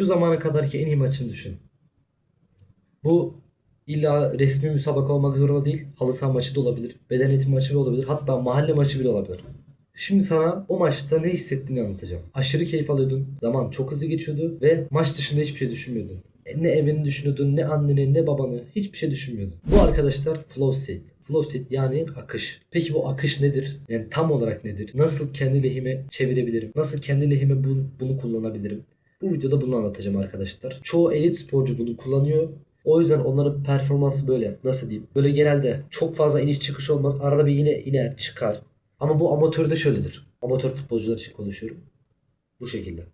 Şu zamana kadarki en iyi maçını düşün. Bu illa resmi müsabaka olmak zorunda değil. Halı saha maçı da olabilir. Beden eğitimi maçı bile olabilir. Hatta mahalle maçı bile olabilir. Şimdi sana o maçta ne hissettiğini anlatacağım. Aşırı keyif alıyordun. Zaman çok hızlı geçiyordu ve maç dışında hiçbir şey düşünmüyordun. Ne evini düşünüyordun, ne anneni, ne babanı, hiçbir şey düşünmüyordun. Bu arkadaşlar flow state. Flow state yani akış. Peki bu akış nedir? Yani tam olarak nedir? Nasıl kendi lehime çevirebilirim? Nasıl kendi lehime bu- bunu kullanabilirim? Bu videoda bunu anlatacağım arkadaşlar. Çoğu elit sporcu bunu kullanıyor. O yüzden onların performansı böyle. Nasıl diyeyim? Böyle genelde çok fazla iniş çıkış olmaz. Arada bir yine iner çıkar. Ama bu amatörde şöyledir. Amatör futbolcular için konuşuyorum. Bu şekilde.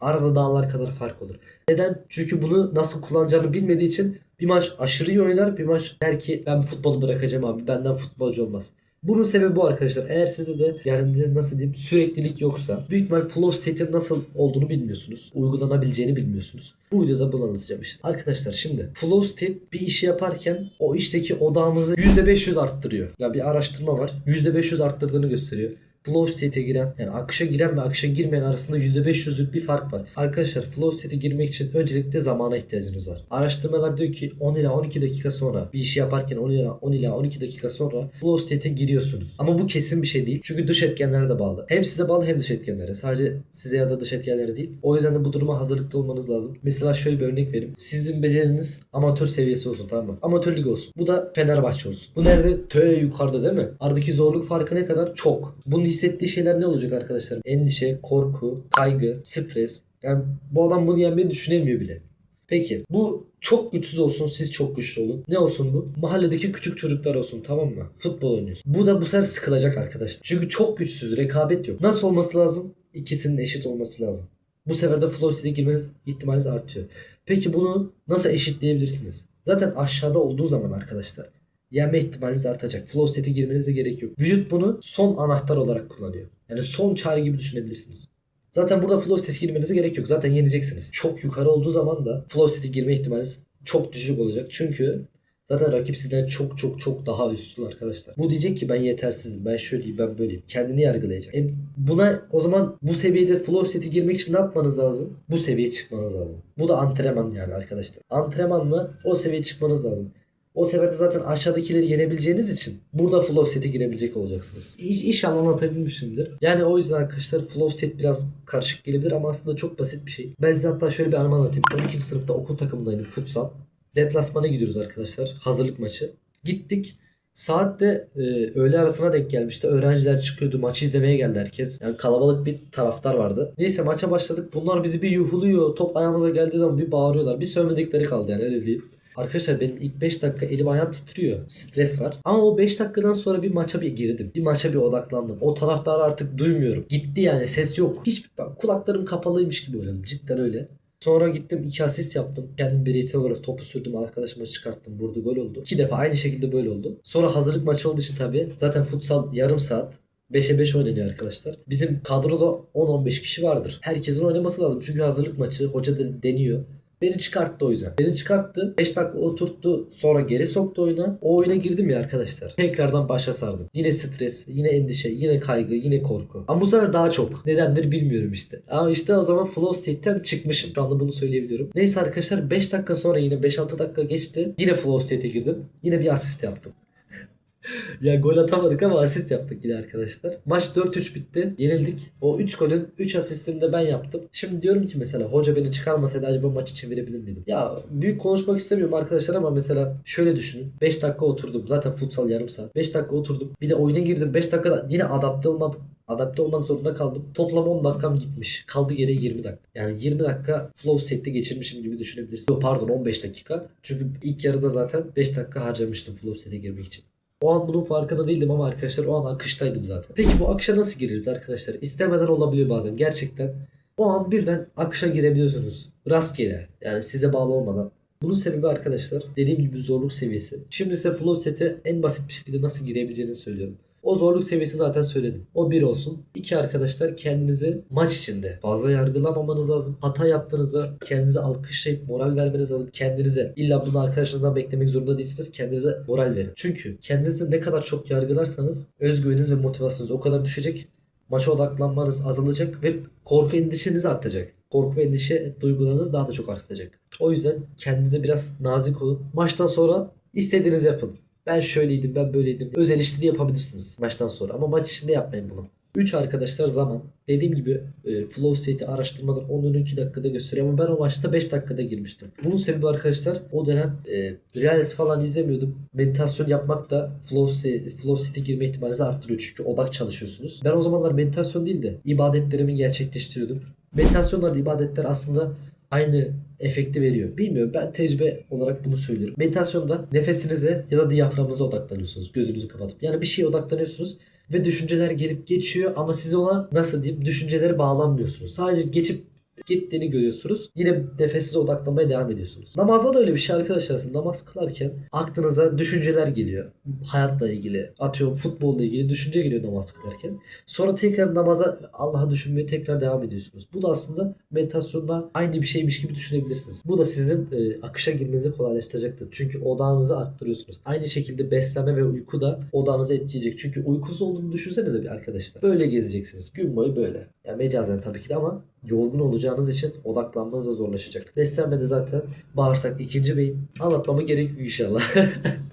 Arada dağlar kadar fark olur. Neden? Çünkü bunu nasıl kullanacağını bilmediği için bir maç aşırı iyi oynar. Bir maç der ki ben futbolu bırakacağım abi. Benden futbolcu olmaz. Bunun sebebi bu arkadaşlar. Eğer sizde de yani nasıl diyeyim süreklilik yoksa büyük ihtimal flow state'in nasıl olduğunu bilmiyorsunuz. Uygulanabileceğini bilmiyorsunuz. Bu videoda bunu anlatacağım işte. Arkadaşlar şimdi flow state bir işi yaparken o işteki odağımızı %500 arttırıyor. Ya bir araştırma var. %500 arttırdığını gösteriyor flow state'e giren yani akışa giren ve akışa girmeyen arasında %500'lük bir fark var. Arkadaşlar flow state'e girmek için öncelikle zamana ihtiyacınız var. Araştırmalar diyor ki 10 ila 12 dakika sonra bir işi yaparken 10 ila 10 ila 12 dakika sonra flow state'e giriyorsunuz. Ama bu kesin bir şey değil. Çünkü dış etkenlere de bağlı. Hem size bağlı hem dış etkenlere. Sadece size ya da dış etkenlere değil. O yüzden de bu duruma hazırlıklı olmanız lazım. Mesela şöyle bir örnek vereyim. Sizin beceriniz amatör seviyesi olsun tamam mı? Amatör lig olsun. Bu da Fenerbahçe olsun. Bu nerede? Töe yukarıda değil mi? Aradaki zorluk farkı ne kadar? Çok. Bunun hissettiği şeyler ne olacak arkadaşlar? Endişe, korku, kaygı, stres. Yani bu adam bunu yenmeyi düşünemiyor bile. Peki bu çok güçsüz olsun siz çok güçlü olun. Ne olsun bu? Mahalledeki küçük çocuklar olsun tamam mı? Futbol oynuyorsun. Bu da bu sefer sıkılacak arkadaşlar. Çünkü çok güçsüz rekabet yok. Nasıl olması lazım? İkisinin eşit olması lazım. Bu sefer de flow girmeniz ihtimaliniz artıyor. Peki bunu nasıl eşitleyebilirsiniz? Zaten aşağıda olduğu zaman arkadaşlar yenme ihtimaliniz artacak. Flow state'e girmenize gerek yok. Vücut bunu son anahtar olarak kullanıyor. Yani son çare gibi düşünebilirsiniz. Zaten burada flow state'e girmenize gerek yok. Zaten yeneceksiniz. Çok yukarı olduğu zaman da flow state'e girme ihtimaliniz çok düşük olacak. Çünkü zaten rakip sizden çok çok çok daha üstün arkadaşlar. Bu diyecek ki ben yetersizim, ben şöyleyim, ben böyleyim. Kendini yargılayacak. E buna o zaman bu seviyede flow state'e girmek için ne yapmanız lazım? Bu seviyeye çıkmanız lazım. Bu da antrenman yani arkadaşlar. Antrenmanla o seviyeye çıkmanız lazım. O seferde zaten aşağıdakileri yenebileceğiniz için burada flow set'e girebilecek olacaksınız. İnşallah anlatabilmişimdir. Yani o yüzden arkadaşlar flow set biraz karışık gelebilir ama aslında çok basit bir şey. Ben size hatta şöyle bir anımı anlatayım. 12. sınıfta okul takımındaydım futsal. Deplasmana gidiyoruz arkadaşlar. Hazırlık maçı. Gittik. Saat de e, öğle arasına denk gelmişti. Öğrenciler çıkıyordu. Maçı izlemeye geldi herkes. Yani kalabalık bir taraftar vardı. Neyse maça başladık. Bunlar bizi bir yuhuluyor. Top ayağımıza geldiği zaman bir bağırıyorlar. Bir sövmedikleri kaldı yani öyle diyeyim. Arkadaşlar benim ilk 5 dakika elim ayağım titriyor. Stres var. Ama o 5 dakikadan sonra bir maça bir girdim. Bir maça bir odaklandım. O taraftarı artık duymuyorum. Gitti yani ses yok. Hiç kulaklarım kapalıymış gibi oynadım. Cidden öyle. Sonra gittim iki asist yaptım. Kendim bireysel olarak topu sürdüm. Arkadaşıma çıkarttım. Vurdu gol oldu. İki defa aynı şekilde böyle oldu. Sonra hazırlık maçı olduğu için tabii. Zaten futsal yarım saat. 5'e 5 oynanıyor arkadaşlar. Bizim kadroda 10-15 kişi vardır. Herkesin oynaması lazım. Çünkü hazırlık maçı hoca da deniyor. Beni çıkarttı o yüzden. Beni çıkarttı. 5 dakika oturttu. Sonra geri soktu oyuna. O oyuna girdim ya arkadaşlar. Tekrardan başa sardım. Yine stres, yine endişe, yine kaygı, yine korku. Ama bu sefer daha çok. Nedendir bilmiyorum işte. Ama işte o zaman flow state'ten çıkmışım. Şu anda bunu söyleyebiliyorum. Neyse arkadaşlar 5 dakika sonra yine 5-6 dakika geçti. Yine flow state'e girdim. Yine bir asist yaptım. ya gol atamadık ama asist yaptık yine arkadaşlar. Maç 4-3 bitti. Yenildik. O 3 golün 3 asistini de ben yaptım. Şimdi diyorum ki mesela hoca beni çıkarmasaydı acaba maçı çevirebilir miydim? Ya büyük konuşmak istemiyorum arkadaşlar ama mesela şöyle düşünün. 5 dakika oturdum. Zaten futsal yarım saat. 5 dakika oturdum. Bir de oyuna girdim. 5 dakikada yine adapte olmam adapte olmak zorunda kaldım. Toplam 10 dakikam gitmiş. Kaldı geriye 20 dakika. Yani 20 dakika flow sette geçirmişim gibi düşünebilirsin. Yok pardon 15 dakika. Çünkü ilk yarıda zaten 5 dakika harcamıştım flow sete girmek için. O an bunun farkında değildim ama arkadaşlar o an akıştaydım zaten. Peki bu akışa nasıl gireriz arkadaşlar? İstemeden olabiliyor bazen. Gerçekten o an birden akışa girebiliyorsunuz. Rastgele. Yani size bağlı olmadan. Bunun sebebi arkadaşlar dediğim gibi zorluk seviyesi. Şimdi size flow sete en basit bir şekilde nasıl girebileceğinizi söylüyorum. O zorluk seviyesi zaten söyledim. O bir olsun. İki arkadaşlar kendinizi maç içinde fazla yargılamamanız lazım. Hata yaptığınızda kendinize alkışlayıp moral vermeniz lazım. Kendinize illa bunu arkadaşınızdan beklemek zorunda değilsiniz. Kendinize moral verin. Çünkü kendinizi ne kadar çok yargılarsanız özgüveniniz ve motivasyonunuz o kadar düşecek. Maça odaklanmanız azalacak ve korku endişeniz artacak. korku ve endişe duygularınız daha da çok artacak. O yüzden kendinize biraz nazik olun. Maçtan sonra istediğinizi yapın. Ben şöyleydim, ben böyleydim. Öz eleştiri yapabilirsiniz maçtan sonra ama maç içinde yapmayın bunu. 3 arkadaşlar zaman. Dediğim gibi e, flow state'i araştırmalar 10-12 dakikada gösteriyor ama ben o maçta 5 dakikada girmiştim. Bunun sebebi arkadaşlar o dönem e, Reels falan izlemiyordum. Meditasyon yapmak da flow, state, flow state'e girme ihtimalinizi arttırıyor çünkü odak çalışıyorsunuz. Ben o zamanlar meditasyon değil de ibadetlerimi gerçekleştiriyordum. Meditasyonlar, ibadetler aslında aynı efekti veriyor. Bilmiyorum ben tecrübe olarak bunu söylüyorum. Meditasyonda nefesinize ya da diyaframınıza odaklanıyorsunuz. Gözünüzü kapatıp. Yani bir şeye odaklanıyorsunuz ve düşünceler gelip geçiyor ama siz ona nasıl diyeyim düşüncelere bağlanmıyorsunuz. Sadece geçip gittiğini görüyorsunuz. Yine nefessize odaklanmaya devam ediyorsunuz. Namazda da öyle bir şey arkadaşlar. Namaz kılarken aklınıza düşünceler geliyor. Hayatla ilgili, atıyorum futbolla ilgili düşünce geliyor namaz kılarken. Sonra tekrar namaza Allah'a düşünmeye tekrar devam ediyorsunuz. Bu da aslında meditasyonda aynı bir şeymiş gibi düşünebilirsiniz. Bu da sizin e, akışa girmenizi kolaylaştıracaktır. Çünkü odağınızı arttırıyorsunuz. Aynı şekilde beslenme ve uyku da odağınızı etkileyecek. Çünkü uykusuz olduğunu düşünsenize bir arkadaşlar. Böyle gezeceksiniz. Gün boyu böyle. Yani mecazen tabii ki de ama yorgun olacağınız için odaklanmanız da zorlaşacak. Beslenmede zaten bağırsak ikinci beyin. Anlatmama gerek yok inşallah.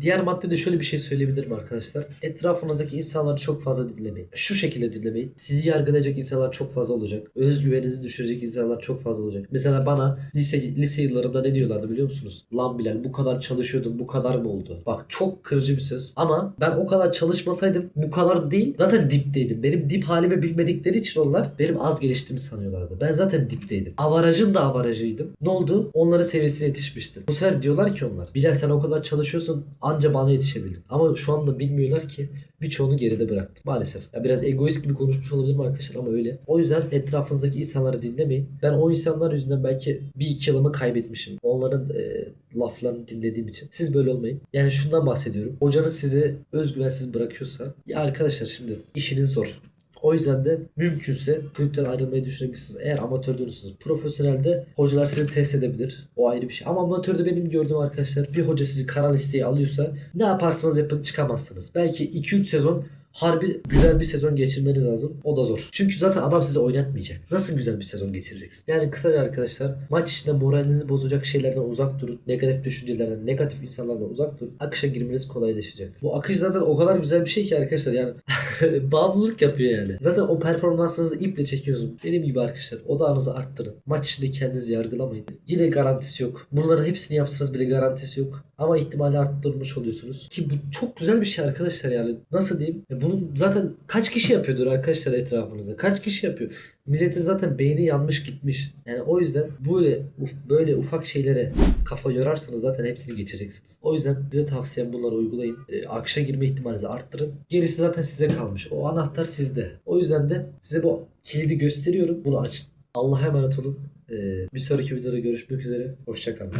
Diğer maddede şöyle bir şey söyleyebilirim arkadaşlar. Etrafınızdaki insanları çok fazla dinlemeyin. Şu şekilde dinlemeyin. Sizi yargılayacak insanlar çok fazla olacak. Özgüveninizi düşürecek insanlar çok fazla olacak. Mesela bana lise lise yıllarımda ne diyorlardı biliyor musunuz? Lan Bilal bu kadar çalışıyordun bu kadar mı oldu? Bak çok kırıcı bir söz. Ama ben o kadar çalışmasaydım bu kadar değil. Zaten dipteydim. Benim dip halimi bilmedikleri için onlar benim az geliştiğimi sanıyorlardı. Ben zaten dipteydim. Avarajın da avarajıydım. Ne oldu? Onların seviyesine yetişmiştim. Bu sefer diyorlar ki onlar. Bilal sen o kadar çalışıyorsun anca bana yetişebildin. Ama şu anda bilmiyorlar ki birçoğunu geride bıraktım. Maalesef. Ya biraz egoist gibi konuşmuş olabilirim arkadaşlar ama öyle. O yüzden etrafınızdaki insanları dinlemeyin. Ben o insanlar yüzünden belki bir iki yılımı kaybetmişim. Onların e, laflarını dinlediğim için. Siz böyle olmayın. Yani şundan bahsediyorum. Hocanız sizi özgüvensiz bırakıyorsa ya arkadaşlar şimdi işiniz zor. O yüzden de mümkünse kulüpten ayrılmayı düşünebilirsiniz. Eğer amatör dönüyorsunuz. Profesyonelde hocalar sizi test edebilir. O ayrı bir şey. Ama amatörde benim gördüğüm arkadaşlar bir hoca sizi kara listeye alıyorsa ne yaparsanız yapın çıkamazsınız. Belki 2-3 sezon harbi güzel bir sezon geçirmeniz lazım. O da zor. Çünkü zaten adam sizi oynatmayacak. Nasıl güzel bir sezon geçireceksin? Yani kısaca arkadaşlar maç içinde moralinizi bozacak şeylerden uzak durun. Negatif düşüncelerden, negatif insanlardan uzak durun. Akışa girmeniz kolaylaşacak. Bu akış zaten o kadar güzel bir şey ki arkadaşlar yani bağımlılık yapıyor yani. Zaten o performansınızı iple çekiyorsunuz. Benim gibi arkadaşlar odağınızı arttırın. Maç içinde kendinizi yargılamayın. Yine garantisi yok. Bunların hepsini yapsanız bile garantisi yok. Ama ihtimali arttırmış oluyorsunuz. Ki bu çok güzel bir şey arkadaşlar yani. Nasıl diyeyim? Ya bunu zaten kaç kişi yapıyordur arkadaşlar etrafınızda? Kaç kişi yapıyor? Milletin zaten beyni yanmış gitmiş. Yani o yüzden böyle uf- böyle ufak şeylere kafa yorarsanız zaten hepsini geçeceksiniz. O yüzden size tavsiyem bunları uygulayın. E, akışa girme ihtimalinizi arttırın. Gerisi zaten size kalmış. O anahtar sizde. O yüzden de size bu kilidi gösteriyorum. Bunu açın. Allah'a emanet olun. E, bir sonraki videoda görüşmek üzere. Hoşçakalın.